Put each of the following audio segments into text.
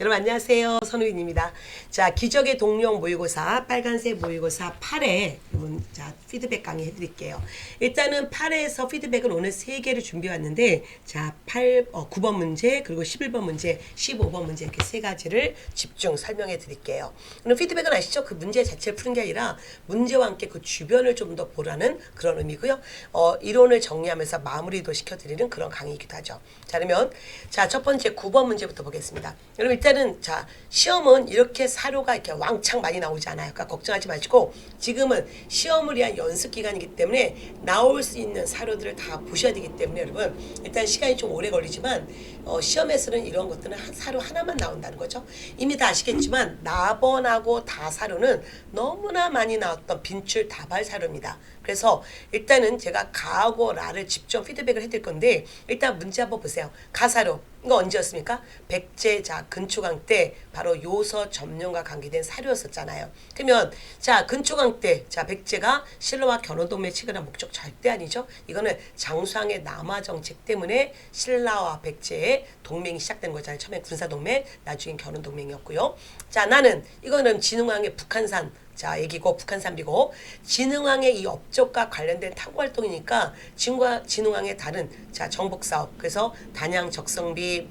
여러분 안녕하세요. 선우인입니다. 자, 기적의 동령 모의고사 빨간색 모의고사 8회 여러분 자, 피드백 강의 해 드릴게요. 일단은 8회에서 피드백은 오늘 3개를 준비해 왔는데 자, 8 어, 9번 문제 그리고 11번 문제, 15번 문제 이렇게 세 가지를 집중 설명해 드릴게요. 오늘 피드백은 아시죠? 그 문제 자체를 푸는 게 아니라 문제와 함께 그 주변을 좀 더 보라는 그런 의미고요. 어, 이론을 정리하면서 마무리도 시켜 드리는 그런 강의이기도 하죠. 자, 그러면 자, 첫 번째 9번 문제부터 보겠습니다. 여러분 일단 은자 시험은 이렇게 사료가 이렇게 왕창 많이 나오지 않아요. 그러니까 걱정하지 마시고 지금은 시험을 위한 연습 기간이기 때문에 나올 수 있는 사료들을 다 보셔야 되기 때문에 여러분 일단 시간이 좀 오래 걸리지만 어, 시험에서는 이런 것들은 한 사료 하나만 나온다는 거죠. 이미 다 아시겠지만 나번하고 다사료는 너무나 많이 나왔던 빈출 다발 사료입니다. 그래서 일단은 제가 가하고 라를 집중 피드백을 해드릴 건데 일단 문제 한번 보세요. 가사료 이거 언제였습니까? 백제자 근초강 때 바로 요서 점령과 관계된 사료였었잖아요. 그러면 자 근초강 때자 백제가 신라와 견훤동맹 치근한 목적 절대 아니죠. 이거는 장수왕의 남하 정책 때문에 신라와 백제의 동맹이 시작된 거잖아요. 처음에 군사 동맹, 나중엔 견훤 동맹이었고요. 자 나는 이거는 진흥왕의 북한산 자, 얘기고 북한산비고 진흥왕의 이 업적과 관련된 탐구 활동이니까 진과 진흥왕의 다른 자 정복 사업 그래서 단양 적성비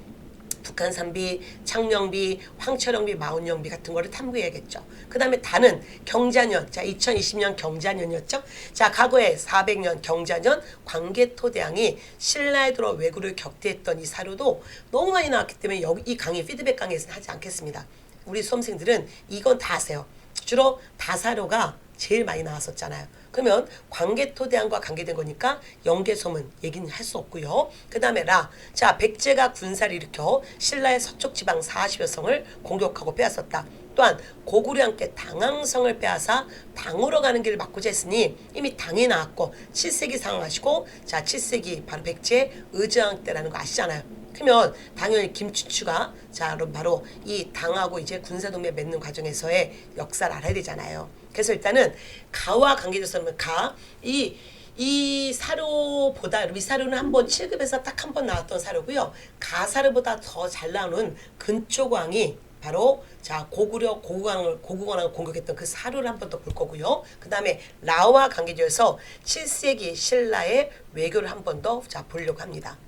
북한산비, 창녕비, 황철영비, 마운영비 같은 거를 탐구해야겠죠. 그 다음에 다는 경자년, 자 2020년 경자년이었죠. 자 과거에 400년 경자년 광개토대왕이 신라에 들어 왜구를 격퇴했던 이 사료도 너무 많이 나왔기 때문에 여기 이 강의 피드백 강의에서는 하지 않겠습니다. 우리 수험생들은 이건 다 아세요. 주로 다사료가 제일 많이 나왔었잖아요. 그러면 광개토대왕과 관계된 거니까 영계소문 얘기는 할 수 없고요. 그 다음에 라. 자, 백제가 군사를 일으켜 신라의 서쪽 지방 40여 성을 공격하고 빼앗았다. 또한 고구려 함께 당항성을 빼앗아 당으로 가는 길을 막고자 했으니 이미 당이 나왔고 7세기 상황하시고 자 7세기 바로 백제 의저항 때라는 거 아시잖아요. 그러면 당연히 김춘추가 자 그럼 바로 이 당하고 이제 군사동맹 맺는 과정에서의 역사를 알아야 되잖아요. 그래서 일단은 가와 관계돼서 는 가 이 이 사료보다 이 사료는 한 번 7급에서 딱 한 번 나왔던 사료고요. 가사료보다 더 잘 나오는 근초광이 바로 자 고구려 고구광을 고구광을 공격했던 그 사료를 한 번 더 볼 거고요. 그 다음에 라와 관계되어서 7세기 신라의 외교를 한 번 더 자 보려고 합니다.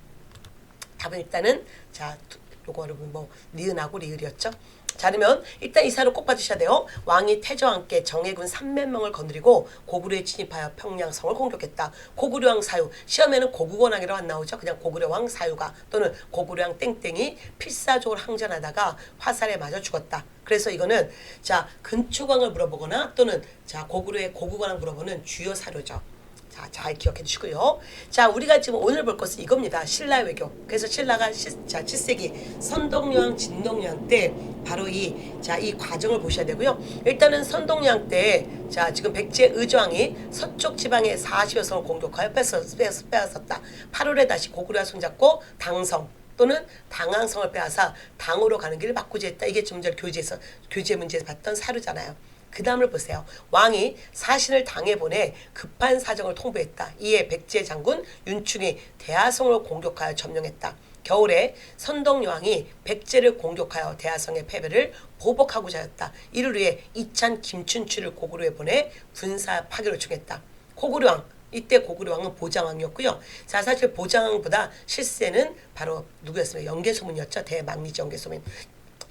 답은 일단은 자 요거 여러분 뭐 니은하고 리을이었죠. 자 그러면 일단 이 사를 꼭 봐주셔야 돼요. 왕이 태조와 함께 정예군 300명을 거느리고 고구려에 진입하여 평양성을 공격했다. 고구려왕 사유 시험에는 고구건왕이라고 안 나오죠. 그냥 고구려왕 사유가 또는 고구려왕 땡땡이 필사적으로 항전하다가 화살에 맞아 죽었다. 그래서 이거는 자 근초광을 물어보거나 또는 자 고구려의 고구건왕 물어보는 주요 사료죠. 자, 잘 기억해 주시고요. 자, 우리가 지금 오늘 볼 것은 이겁니다. 신라 외교. 그래서 신라가 시, 자, 7세기 선동여왕, 진동여왕 때 바로 이, 자, 이 과정을 보셔야 되고요. 일단은 선동여왕 때, 자, 지금 백제 의조왕이 서쪽 지방의 40여 성을 공격하여 뺏었다. 8월에 다시 고구려 손잡고 당성, 또는 당항성을 빼앗아 당으로 가는 길을 바꾸지 했다. 이게 좀 전에 교재에서 교재 문제에서 봤던 사료잖아요. 그 다음을 보세요. 왕이 사신을 당해 보내 급한 사정을 통보했다. 이에 백제 장군 윤충이 대하성을 공격하여 점령했다. 겨울에 선동여왕이 백제를 공격하여 대하성의 패배를 보복하고자 하였다. 이를 위해 이찬 김춘추를 고구려에 보내 군사 파괴를 요청했다. 고구려왕 이때 고구려왕은 보장왕이었고요. 자 사실 보장왕보다 실세는 바로 누구였습니까? 영계소문이었죠. 대망리지 영계소문.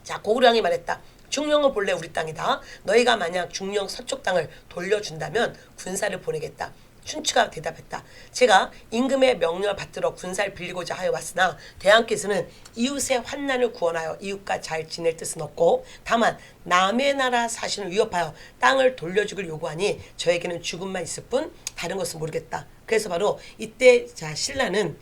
자 고구려왕이 말했다. 중령은 본래 우리 땅이다. 너희가 만약 중령 서쪽 땅을 돌려준다면 군사를 보내겠다. 춘추가 대답했다. 제가 임금의 명령을 받들어 군사를 빌리고자 하여 왔으나 대왕께서는 이웃의 환난을 구원하여 이웃과 잘 지낼 뜻은 없고 다만 남의 나라 사신을 위협하여 땅을 돌려주길 요구하니 저에게는 죽음만 있을 뿐 다른 것은 모르겠다. 그래서 바로 이때 자 신라는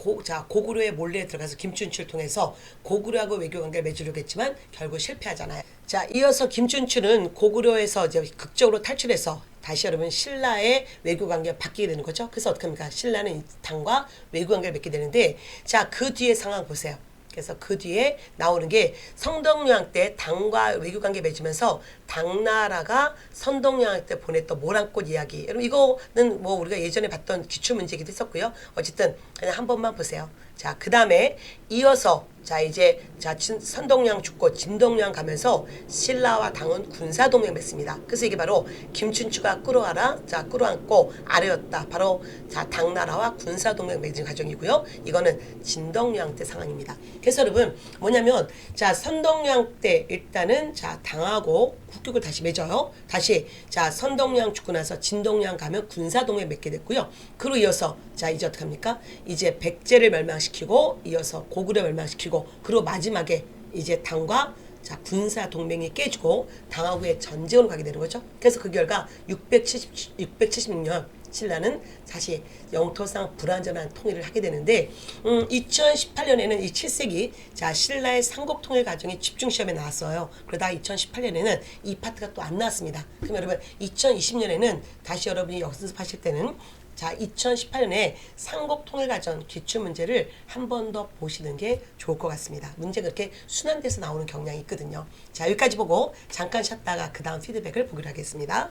고, 자 고구려에 몰래 들어가서 김춘추를 통해서 고구려하고 외교 관계를 맺으려고 했지만 결국 실패하잖아요. 자 이어서 김춘추는 고구려에서 이제 극적으로 탈출해서 다시 여러분 신라의 외교 관계가 바뀌게 되는 거죠. 그래서 어떻게 합니까? 신라는 당과 외교 관계를 맺게 되는데 자 그 뒤에 상황 보세요. 그래서 그 뒤에 나오는 게 성동여왕 때 당과 외교 관계 맺으면서 당나라가 선동여왕 때 보냈던 모란꽃 이야기. 여러분 이거는 뭐 우리가 예전에 봤던 기출 문제기도 했었고요. 어쨌든 그냥 한 번만 보세요. 자, 그 다음에 이어서 자 이제 자 진- 선동량 죽고 진동량 가면서 신라와 당은 군사 동맹 맺습니다. 그래서 이게 바로 김춘추가 끌어와라 자 끌어안고 아래였다. 바로 자 당나라와 군사 동맹 맺은 과정이고요. 이거는 진동량 때 상황입니다. 그래서 여러분 뭐냐면 자 선동량 때 일단은 자 당하고 국격을 다시 맺어요. 다시 자 선동량 죽고 나서 진동량 가면 군사 동맹 맺게 됐고요. 그로 이어서 자 이제 어떻게 합니까? 이제 백제를 멸망시 키고 이어서 고구려 멸망시키고 그리고 마지막에 이제 당과 자 군사 동맹이 깨지고 당하고의 전쟁으로 가게 되는 거죠. 그래서 그 결과 670 676년 신라는 다시 영토상 불완전한 통일을 하게 되는데 음, 2018년에는 이 7세기 자 신라의 삼국 통일 과정이 집중 시험에 나왔어요. 그러다 2018년에는 이 파트가 또 안 나왔습니다. 그럼 여러분 2020년에는 다시 여러분이 역습하실 때는 자, 2018년에 삼국 통일 과정 기출 문제를 한 번 더 보시는 게 좋을 것 같습니다. 문제가 그렇게 순환돼서 나오는 경향이 있거든요. 자, 여기까지 보고 잠깐 쉬었다가 그 다음 피드백을 보기로 하겠습니다.